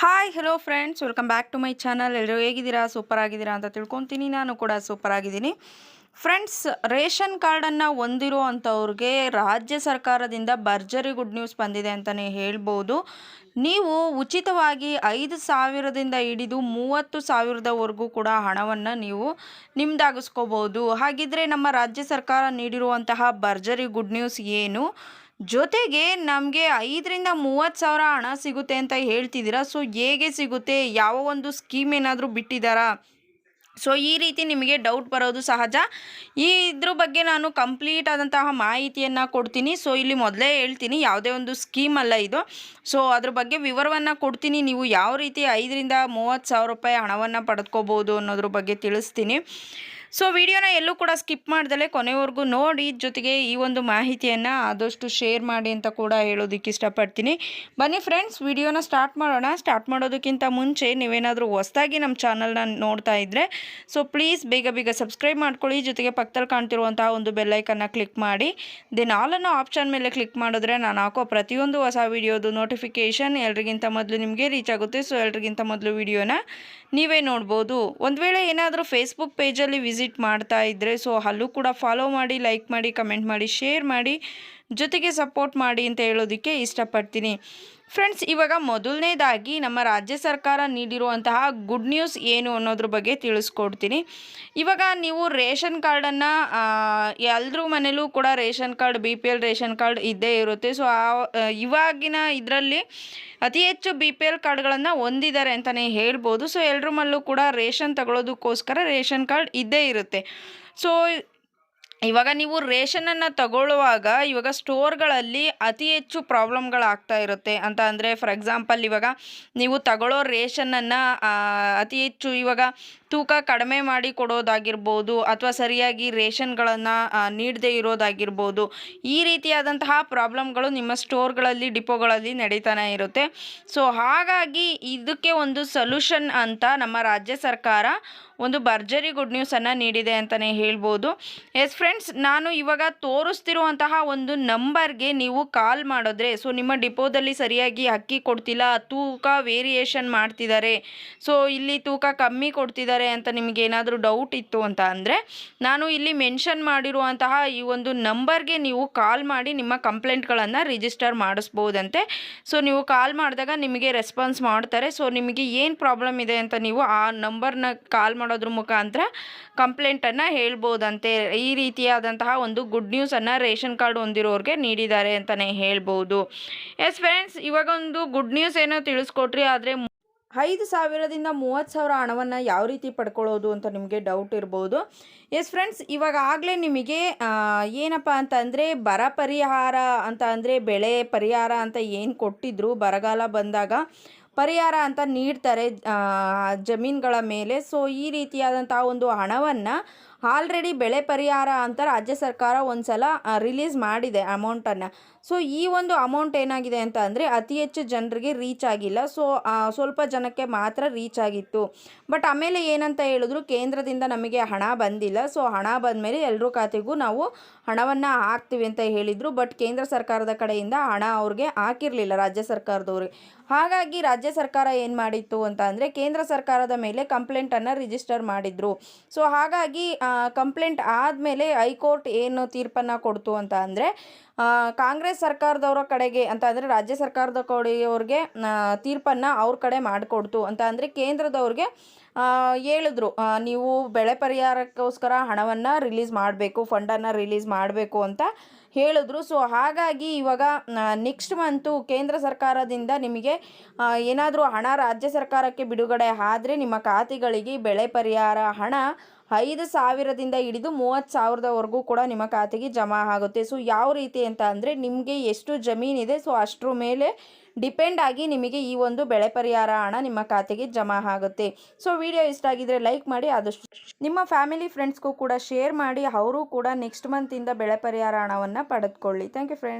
Hi hello friends welcome back to my channel ಎಲ್ಲರೂ ಹೇಗಿದ್ದೀರಾ? Super ಆಗಿದ್ದೀರಾ ಅಂತ ತಿಳ್ಕೊತೀನಿ. ನಾನು ಕೂಡ ಸೂಪರ್ ಆಗಿದ್ದೀನಿ. ಫ್ರೆಂಡ್ಸ್ ರೇಷನ್ ಕಾರ್ಡನ್ನು ಹೊಂದಿರೋ ಅಂಥವ್ರಿಗೆ ರಾಜ್ಯ ಸರ್ಕಾರದಿಂದ ಭರ್ಜರಿ ಗುಡ್ ನ್ಯೂಸ್ ಬಂದಿದೆ ಅಂತಲೇ ಹೇಳ್ಬೋದು. ನೀವು ಉಚಿತವಾಗಿ ಐದು ಸಾವಿರದಿಂದ ಹಿಡಿದು ಮೂವತ್ತು ಸಾವಿರದವರೆಗೂ ಕೂಡ ಹಣವನ್ನು ನೀವು ನಿಮ್ದಾಗಿಸ್ಕೋಬೋದು ಹಾಗಿದ್ರೆ ನಮ್ಮ ರಾಜ್ಯ ಸರ್ಕಾರ ನೀಡಿರುವಂತಹ ಭರ್ಜರಿ ಗುಡ್ ನ್ಯೂಸ್ ಏನು? ಜೊತೆಗೆ ನಮಗೆ ಐದರಿಂದ ಮೂವತ್ತು ಸಾವಿರ ಹಣ ಸಿಗುತ್ತೆ ಅಂತ ಹೇಳ್ತಿದ್ದೀರಾ? ಸೊ, ಹೇಗೆ ಸಿಗುತ್ತೆ? ಯಾವ ಒಂದು ಸ್ಕೀಮ್ ಏನಾದರೂ ಬಿಟ್ಟಿದ್ದಾರಾ? ಸೊ, ಈ ರೀತಿ ನಿಮಗೆ ಡೌಟ್ ಬರೋದು ಸಹಜ. ಈ ಇದ್ರ ಬಗ್ಗೆ ನಾನು ಕಂಪ್ಲೀಟ್ ಆದಂತಹ ಮಾಹಿತಿಯನ್ನು ಕೊಡ್ತೀನಿ. ಸೊ, ಇಲ್ಲಿ ಮೊದಲೇ ಹೇಳ್ತೀನಿ, ಯಾವುದೇ ಒಂದು ಸ್ಕೀಮ್ ಅಲ್ಲ ಇದು. ಸೊ, ಅದ್ರ ಬಗ್ಗೆ ವಿವರವನ್ನು ಕೊಡ್ತೀನಿ. ನೀವು ಯಾವ ರೀತಿ ಐದರಿಂದ ಮೂವತ್ತು ಸಾವಿರ ರೂಪಾಯಿ ಹಣವನ್ನು ಪಡೆದ್ಕೋಬೋದು ಅನ್ನೋದ್ರ ಬಗ್ಗೆ ತಿಳಿಸ್ತೀನಿ. ಸೊ ವಿಡಿಯೋನ ಎಲ್ಲೂ ಕೂಡ ಸ್ಕಿಪ್ ಮಾಡ್ದಲೆ ಕೊನೆವರೆಗೂ ನೋಡಿ, ಜೊತೆಗೆ ಈ ಒಂದು ಮಾಹಿತಿಯನ್ನು ಆದಷ್ಟು ಶೇರ್ ಮಾಡಿ ಅಂತ ಕೂಡ ಹೇಳೋದಕ್ಕೆ ಇಷ್ಟಪಡ್ತೀನಿ. ಬನ್ನಿ ಫ್ರೆಂಡ್ಸ್ ವಿಡಿಯೋನ ಸ್ಟಾರ್ಟ್ ಮಾಡೋಣ. ಸ್ಟಾರ್ಟ್ ಮಾಡೋದಕ್ಕಿಂತ ಮುಂಚೆ ನೀವೇನಾದರೂ ಹೊಸದಾಗಿ ನಮ್ಮ ಚಾನಲ್ನ ನೋಡ್ತಾ ಇದ್ದರೆ ಸೊ ಪ್ಲೀಸ್ ಬೇಗ ಬೇಗ ಸಬ್ಸ್ಕ್ರೈಬ್ ಮಾಡ್ಕೊಳ್ಳಿ. ಜೊತೆಗೆ ಪಕ್ಕದಲ್ಲಿ ಕಾಣ್ತಿರುವಂತಹ ಒಂದು ಬೆಲ್ಲೈಕನ್ನು ಕ್ಲಿಕ್ ಮಾಡಿ. ದೆನ್ ಆಲನ್ನು ಆಪ್ಷನ್ ಮೇಲೆ ಕ್ಲಿಕ್ ಮಾಡಿದ್ರೆ ನಾನು ಹಾಕೋ ಪ್ರತಿಯೊಂದು ಹೊಸ ವಿಡಿಯೋದು ನೋಟಿಫಿಕೇಷನ್ ಎಲ್ರಿಗಿಂತ ಮೊದಲು ನಿಮಗೆ ರೀಚ್ ಆಗುತ್ತೆ. ಸೊ ಎಲ್ರಿಗಿಂತ ಮೊದಲು ವಿಡಿಯೋನ ನೀವೇ ನೋಡ್ಬೋದು. ಒಂದು ವೇಳೆ ಏನಾದರೂ ಫೇಸ್ಬುಕ್ ಪೇಜಲ್ಲಿ ವಿಸಿಟ್ ಮಾಡ್ತಾ ಇದ್ದರೆ ಸೊ ಅಲ್ಲೂ ಕೂಡ ಫಾಲೋ ಮಾಡಿ ಲೈಕ್ ಮಾಡಿ ಕಮೆಂಟ್ ಮಾಡಿ ಶೇರ್ ಮಾಡಿ. ಜೊತೆಗೆ ಸಪೋರ್ಟ್ ಮಾಡಿ ಅಂತ ಹೇಳೋದಕ್ಕೆ ಇಷ್ಟಪಡ್ತೀನಿ. ಫ್ರೆಂಡ್ಸ್, ಇವಾಗ ಮೊದಲನೇದಾಗಿ ನಮ್ಮ ರಾಜ್ಯ ಸರ್ಕಾರ ನೀಡಿರುವಂತಹ ಗುಡ್ ನ್ಯೂಸ್ ಏನು ಅನ್ನೋದ್ರ ಬಗ್ಗೆ ತಿಳಿಸ್ಕೊಡ್ತೀನಿ. ಇವಾಗ ನೀವು ರೇಷನ್ ಕಾರ್ಡನ್ನು ಎಲ್ಲರೂ ಮನೇಲೂ ಕೂಡ ration card, B P L ration card ಇದ್ದೇ ಇರುತ್ತೆ. ಸೊ, ಆ, ಇವಾಗಿನ ಇದರಲ್ಲಿ ಅತಿ ಹೆಚ್ಚು ಬಿ ಪಿ ಎಲ್ ಕಾರ್ಡ್ಗಳನ್ನು ಹೊಂದಿದ್ದಾರೆ ಅಂತಲೇ ಹೇಳ್ಬೋದು. ಸೊ ಎಲ್ಲರೂ ಮಲ್ಲೂ ಕೂಡ ರೇಷನ್ ತಗೊಳ್ಳೋದಕ್ಕೋಸ್ಕರ ರೇಷನ್ ಕಾರ್ಡ್ ಇದ್ದೇ ಇರುತ್ತೆ. ಸೊ ಇವಾಗ ನೀವು ರೇಷನನ್ನು ತಗೊಳ್ಳುವಾಗ ಇವಾಗ ಸ್ಟೋರ್ಗಳಲ್ಲಿ ಅತಿ ಹೆಚ್ಚು ಪ್ರಾಬ್ಲಮ್ಗಳಾಗ್ತಾ ಇರುತ್ತೆ. ಅಂತ ಅಂದರೆ, ಫಾರ್ ಎಕ್ಸಾಂಪಲ್, ಇವಾಗ ನೀವು ತಗೊಳ್ಳೋ ರೇಷನನ್ನು ಅತಿ ಹೆಚ್ಚು ಇವಾಗ ತೂಕ ಕಡಿಮೆ ಮಾಡಿ ಕೊಡೋದಾಗಿರ್ಬೋದು ಅಥವಾ ಸರಿಯಾಗಿ ರೇಷನ್ಗಳನ್ನು ನೀಡದೇ ಇರೋದಾಗಿರ್ಬೋದು, ಈ ರೀತಿಯಾದಂತಹ ಪ್ರಾಬ್ಲಮ್ಗಳು ನಿಮ್ಮ ಸ್ಟೋರ್ಗಳಲ್ಲಿ, ಡಿಪೋಗಳಲ್ಲಿ ನಡೀತಾನೆ ಇರುತ್ತೆ. ಸೊ, ಹಾಗಾಗಿ ಇದಕ್ಕೆ ಒಂದು ಸೊಲ್ಯೂಷನ್ ಅಂತ ನಮ್ಮ ರಾಜ್ಯ ಸರ್ಕಾರ ಒಂದು ಭರ್ಜರಿ ಗುಡ್ ನ್ಯೂಸನ್ನು ನೀಡಿದೆ ಅಂತಲೇ ಹೇಳ್ಬೋದು. ಎಸ್ ಫ್ರೆಂಡ್ಸ್ ನಾನು ಇವಾಗ ತೋರಿಸ್ತಿರುವಂತಹ ಒಂದು ನಂಬರ್ಗೆ ನೀವು ಕಾಲ್ ಮಾಡಿದ್ರೆ ಸೊ ನಿಮ್ಮ ಡಿಪೋದಲ್ಲಿ ಸರಿಯಾಗಿ ಅಕ್ಕಿ ಕೊಡ್ತಿಲ್ಲ, ತೂಕ ವೇರಿಯೇಷನ್ ಮಾಡ್ತಿದ್ದಾರೆ ಸೊ ಇಲ್ಲಿ ತೂಕ ಕಮ್ಮಿ ಕೊಡ್ತಿದ್ದಾರೆ ಅಂತ ನಿಮಗೆ ಏನಾದರೂ ಡೌಟ್ ಇತ್ತು ಅಂತ ಅಂದರೆ, ನಾನು ಇಲ್ಲಿ ಮೆನ್ಷನ್ ಮಾಡಿರುವಂತಹ ಈ ಒಂದು ನಂಬರ್ಗೆ ನೀವು ಕಾಲ್ ಮಾಡಿ ನಿಮ್ಮ ಕಂಪ್ಲೇಂಟ್ಗಳನ್ನು ರಿಜಿಸ್ಟರ್ ಮಾಡಿಸ್ಬೋದಂತೆ. ಸೊ ನೀವು ಕಾಲ್ ಮಾಡಿದಾಗ ನಿಮಗೆ ರೆಸ್ಪಾನ್ಸ್ ಮಾಡ್ತಾರೆ ಸೊ ನಿಮಗೆ ಏನು ಪ್ರಾಬ್ಲಮ್ ಇದೆ ಅಂತ ನೀವು ಆ ನಂಬರ್ನ ಕಾಲ್ ಮಾಡಿ ಮಾಡೋದ್ರ ಮುಖಾಂತರ ಕಂಪ್ಲೇಂಟನ್ನು ಹೇಳ್ಬೋದಂತೆ. ಈ ರೀತಿಯಾದಂತಹ ಒಂದು ಗುಡ್ ನ್ಯೂಸನ್ನು ರೇಷನ್ ಕಾರ್ಡ್ ಹೊಂದಿರೋರಿಗೆ ನೀಡಿದ್ದಾರೆ ಅಂತಲೇ ಹೇಳ್ಬೋದು. ಎಸ್ ಫ್ರೆಂಡ್ಸ್ ಇವಾಗ ಒಂದು ಗುಡ್ ನ್ಯೂಸ್ ಏನೋ ತಿಳಿಸ್ಕೊಟ್ರಿ, ಆದರೆ ಐದು ಸಾವಿರದಿಂದ ಮೂವತ್ತು ಸಾವಿರ ಹಣವನ್ನು ಯಾವ ರೀತಿ ಪಡ್ಕೊಳ್ಳೋದು ಅಂತ ನಿಮಗೆ ಡೌಟ್ ಇರ್ಬೋದು. ಎಸ್ ಫ್ರೆಂಡ್ಸ್ ಇವಾಗ ಆಗಲೇ ನಿಮಗೆ ಏನಪ್ಪ ಅಂತ ಅಂದರೆ ಬರ ಪರಿಹಾರ ಅಂತ ಅಂದರೆ ಬೆಳೆ ಪರಿಹಾರ ಅಂತ ಏನು ಕೊಟ್ಟಿದ್ರು ಬರಗಾಲ ಬಂದಾಗ ಪರಿಹಾರ ಅಂತ ನೀಡ್ತಾರೆ ಜಮೀನುಗಳ ಮೇಲೆ. ಸೊ ಈ ರೀತಿಯಾದಂಥ ಒಂದು ಹಣವನ್ನು ಆಲ್ರೆಡಿ ಬೆಳೆ ಪರಿಹಾರ ಅಂತ ರಾಜ್ಯ ಸರ್ಕಾರ ಒಂದು ಸಲ ರಿಲೀಸ್ ಮಾಡಿದೆ ಅಮೌಂಟನ್ನು ಸೊ ಈ ಒಂದು ಅಮೌಂಟ್ ಏನಾಗಿದೆ ಅಂತ ಅಂದರೆ ಅತಿ ಹೆಚ್ಚು ಜನರಿಗೆ ರೀಚ್ ಆಗಿಲ್ಲ. ಸೊ ಸ್ವಲ್ಪ ಜನಕ್ಕೆ ಮಾತ್ರ ರೀಚ್ ಆಗಿತ್ತು. ಬಟ್ ಆಮೇಲೆ ಏನಂತ ಹೇಳಿದ್ರು, ಕೇಂದ್ರದಿಂದ ನಮಗೆ ಹಣ ಬಂದಿಲ್ಲ. ಸೊ ಹಣ ಬಂದ ಮೇಲೆ ಎಲ್ಲರೂ ಖಾತೆಗೂ ನಾವು ಹಣವನ್ನು ಹಾಕ್ತೀವಿ ಅಂತ ಹೇಳಿದರು. ಬಟ್ ಕೇಂದ್ರ ಸರ್ಕಾರದ ಕಡೆಯಿಂದ ಹಣ ಅವ್ರಿಗೆ ಹಾಕಿರಲಿಲ್ಲ ರಾಜ್ಯ ಸರ್ಕಾರದವ್ರಿಗೆ ಹಾಗಾಗಿ ರಾಜ್ಯ ಸರ್ಕಾರ ಏನು ಮಾಡಿತ್ತು ಅಂತ ಅಂದರೆ ಕೇಂದ್ರ ಸರ್ಕಾರದ ಮೇಲೆ ಕಂಪ್ಲೇಂಟನ್ನು ರಿಜಿಸ್ಟರ್ ಮಾಡಿದರು. ಸೊ ಹಾಗಾಗಿ ಕಂಪ್ಲೇಂಟ್ ಆದಮೇಲೆ ಹೈಕೋರ್ಟ್ ಏನು ತೀರ್ಪನ್ನು ಕೊಡ್ತು ಅಂತ ಅಂದರೆ ಕಾಂಗ್ರೆಸ್ ಸರ್ಕಾರದವರ ಕಡೆಗೆ ಅಂತ ಅಂದರೆ ರಾಜ್ಯ ಸರ್ಕಾರದ ಕಡೆಯವ್ರಿಗೆ ತೀರ್ಪನ್ನು ಅವ್ರ ಕಡೆ ಮಾಡಿಕೊಡ್ತು ಅಂತ ಅಂದರೆ ಕೇಂದ್ರದವ್ರಿಗೆ ಹೇಳಿದ್ರು ನೀವು ಬೆಳೆ ಪರಿಹಾರಕ್ಕೋಸ್ಕರ ಹಣವನ್ನು ರಿಲೀಸ್ ಮಾಡಬೇಕು ಫಂಡನ್ನು ರಿಲೀಸ್ ಮಾಡಬೇಕು ಅಂತ ಹೇಳಿದ್ರು. ಸೊ ಹಾಗಾಗಿ ಇವಾಗ ನೆಕ್ಸ್ಟ್ ಮಂತು ಕೇಂದ್ರ ಸರ್ಕಾರದಿಂದ ನಿಮಗೆ ಏನಾದರೂ ಹಣ ರಾಜ್ಯ ಸರ್ಕಾರಕ್ಕೆ ಬಿಡುಗಡೆ ಆದರೆ ನಿಮ್ಮ ಖಾತೆಗಳಿಗೆ ಬೆಳೆ ಪರಿಹಾರ ಹಣ ಐದು ಸಾವಿರದಿಂದ ಹಿಡಿದು ಮೂವತ್ತು ಸಾವಿರದವರೆಗೂ ಕೂಡ ನಿಮ್ಮ ಖಾತೆಗೆ ಜಮಾ ಆಗುತ್ತೆ. ಸೊ ಯಾವ ರೀತಿ ಅಂತ ಅಂದರೆ ನಿಮಗೆ ಎಷ್ಟು ಜಮೀನಿದೆ ಸೊ ಅಷ್ಟರ ಮೇಲೆ ಡಿಪೆಂಡ್ ಆಗಿ ನಿಮಗೆ ಈ ಒಂದು ಬೆಳೆ ಪರಿಹಾರ ಹಣ ನಿಮ್ಮ ಖಾತೆಗೆ ಜಮಾ ಆಗುತ್ತೆ. ಸೊ, ವಿಡಿಯೋ ಇಷ್ಟ ಆಗಿದ್ರೆ ಲೈಕ್ ಮಾಡಿ, ಆದಷ್ಟು ನಿಮ್ಮ ಫ್ಯಾಮಿಲಿ ಫ್ರೆಂಡ್ಸ್ಗೂ ಕೂಡ ಶೇರ್ ಮಾಡಿ, ಅವರು ಕೂಡ ನೆಕ್ಸ್ಟ್ ಮಂತಿಂದ ಬೆಳೆ ಪರಿಹಾರ ಹಣವನ್ನು ಪಡೆದುಕೊಳ್ಳಿ. Thank you friends.